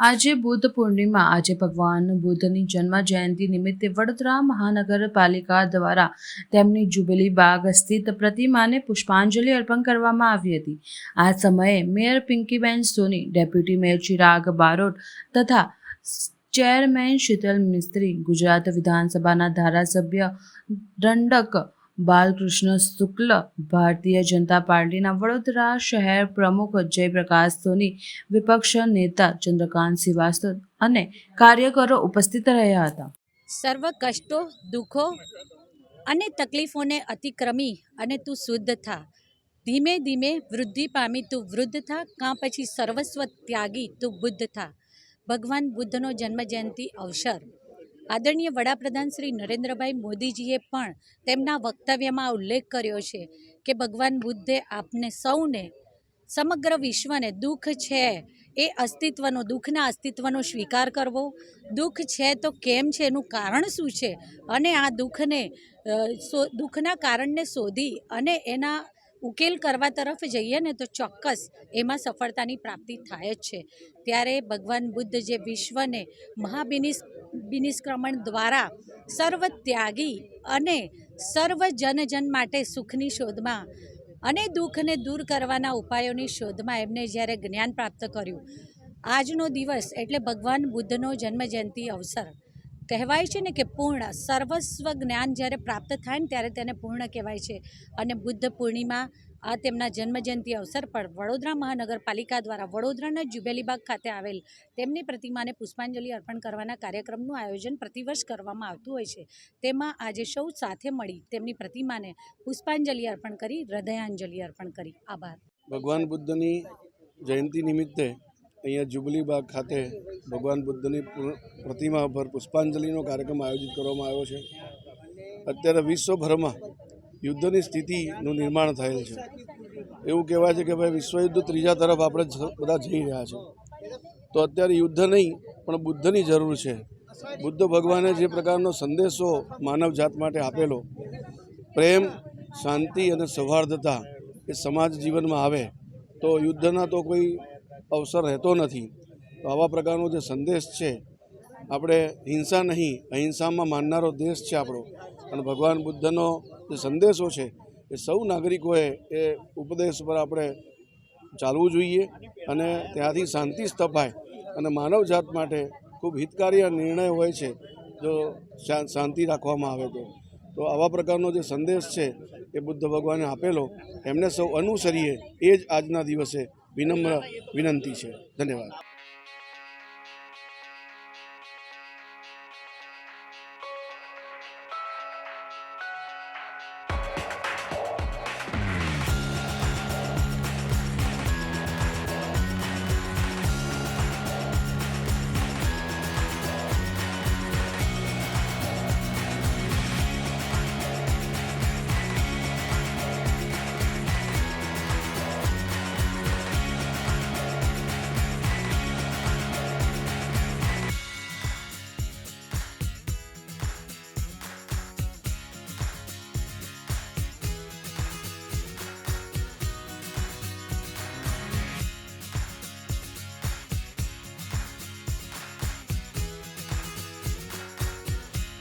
આજે બુદ્ધ પૂર્ણિમા. આજે ભગવાન બુદ્ધની જન્મ જયંતિ નિમિત્તે વડોદરા મહાનગરપાલિકા દ્વારા તેમની જુબેલી બાગ સ્થિત પ્રતિમાને પુષ્પાંજલિ અર્પણ કરવામાં આવી હતી. આ સમયે mayor Pinkiben Soni, deputy mayor Chirag Barot તથા ચેરમેન શીતલ મિસ્ત્રી, ગુજરાત વિધાનસભાના ધારાસભ્ય દંડક બાલકૃષ્ણ શુક્લ, ભારતીય જનતા પાર્ટીના વડોદરા શહેર પ્રમુખ જયપ્રકાશ સોની વિપક્ષ નેતા ચંદ્રકાંત શ્રીવાસ્તવ અને કાર્યકરો ઉપસ્થિત રહ્યા હતા. સર્વ કષ્ટો, દુઃખો અને તકલીફોને અતિક્રમી અને તું શુદ્ધ થા. ધીમે ધીમે વૃદ્ધિ પામી તું વૃદ્ધ થા, કાં પછી સર્વસ્વ ત્યાગી તું બુદ્ધ થા. ભગવાન બુદ્ધનો જન્મજયંતિ અવસર. આદરણીય વડાપ્રધાન શ્રી નરેન્દ્રભાઈ મોદીજીએ પણ તેમના વક્તવ્યમાં ઉલ્લેખ કર્યો છે કે ભગવાન બુદ્ધે આપને સૌને, સમગ્ર વિશ્વને દુઃખ છે એ અસ્તિત્વનો, દુઃખના અસ્તિત્વનો સ્વીકાર કરવો. દુઃખ છે તો કેમ છે? એનું કારણ શું છે? અને આ દુઃખને દુઃખના કારણને શોધી અને એના ઉકેલ કરવા તરફ જઈએ ને તો ચોક્કસ એમાં સફળતાની પ્રાપ્તિ થાય જ છે. ત્યારે ભગવાન બુદ્ધ જે વિશ્વને મહાબિનિસ, બિનિષ્ક્રમણ દ્વારા સર્વ ત્યાગી અને સર્વ જનજન માટે સુખની શોધમાં અને દુઃખને દૂર કરવાના ઉપાયોની શોધમાં એમને જ્યારે જ્ઞાન પ્રાપ્ત કર્યું. આજનો દિવસ એટલે ભગવાન બુદ્ધનો જન્મજયંતિ અવસર. કહેવાય છે ને કે પૂર્ણ, સર્વસ્વ જ્ઞાન જ્યારે પ્રાપ્ત થાય ને ત્યારે તેને પૂર્ણ કહેવાય છે. અને બુદ્ધ પૂર્ણિમા, આ તેમના જન્મજયંતિ અવસર પર વડોદરા મહાનગરપાલિકા દ્વારા વડોદરાના જુબેલીબાગ ખાતે આવેલ તેમની પ્રતિમાને પુષ્પાંજલિ અર્પણ કરવાના કાર્યક્રમનું આયોજન પ્રતિવર્ષ કરવામાં આવતું હોય છે. તેમાં આજે સૌ સાથે મળી તેમની પ્રતિમાને પુષ્પાંજલિ અર્પણ કરી, હૃદયાંજલિ અર્પણ કરી. આભાર. ભગવાન બુદ્ધની જયંતિ નિમિત્તે અહીંયા જુબલી બાગ ખાતે ભગવાન બુદ્ધની પ્રતિમા પર પુષ્પાંજલિનો કાર્યક્રમ આયોજિત કરવામાં આવ્યો છે. અત્યારે વિશ્વભરમાં યુદ્ધની સ્થિતિનું નિર્માણ થયેલ છે. એવું કહેવાય છે કે ભાઈ વિશ્વયુદ્ધ ત્રીજા તરફ આપણે બધા જઈ રહ્યા છે. તો અત્યારે યુદ્ધ નહીં, પણ બુદ્ધની જરૂર છે. બુદ્ધ ભગવાને જે પ્રકારનો સંદેશો માનવ જાત માટે આપેલો, પ્રેમ, શાંતિ અને સૌહાર્દતા એ સમાજ જીવનમાં આવે, તો યુદ્ધના તો કોઈ અવસર રહેતો નથી. તો આવા પ્રકારનો જે સંદેશ છે, આપણે હિંસા નહીં, અહિંસામાં માનનારો દેશ છે આપણો. અને ભગવાન બુદ્ધનો જે સંદેશો છે, એ સૌ નાગરિકોએ એ ઉપદેશ પર આપણે ચાલવું જોઈએ અને ત્યાંથી શાંતિ સ્થપાય. અને માનવજાત માટે ખૂબ હિતકારી નિર્ણય હોય છે, જો શાંતિ રાખવામાં આવે તો. તો આવા પ્રકારનો જે સંદેશ છે, એ બુદ્ધ ભગવાને આપેલો, એમને સૌ અનુસરીએ. એ જ આજના દિવસે વિનમ્ર વિનંતી છે ધન્યવાદ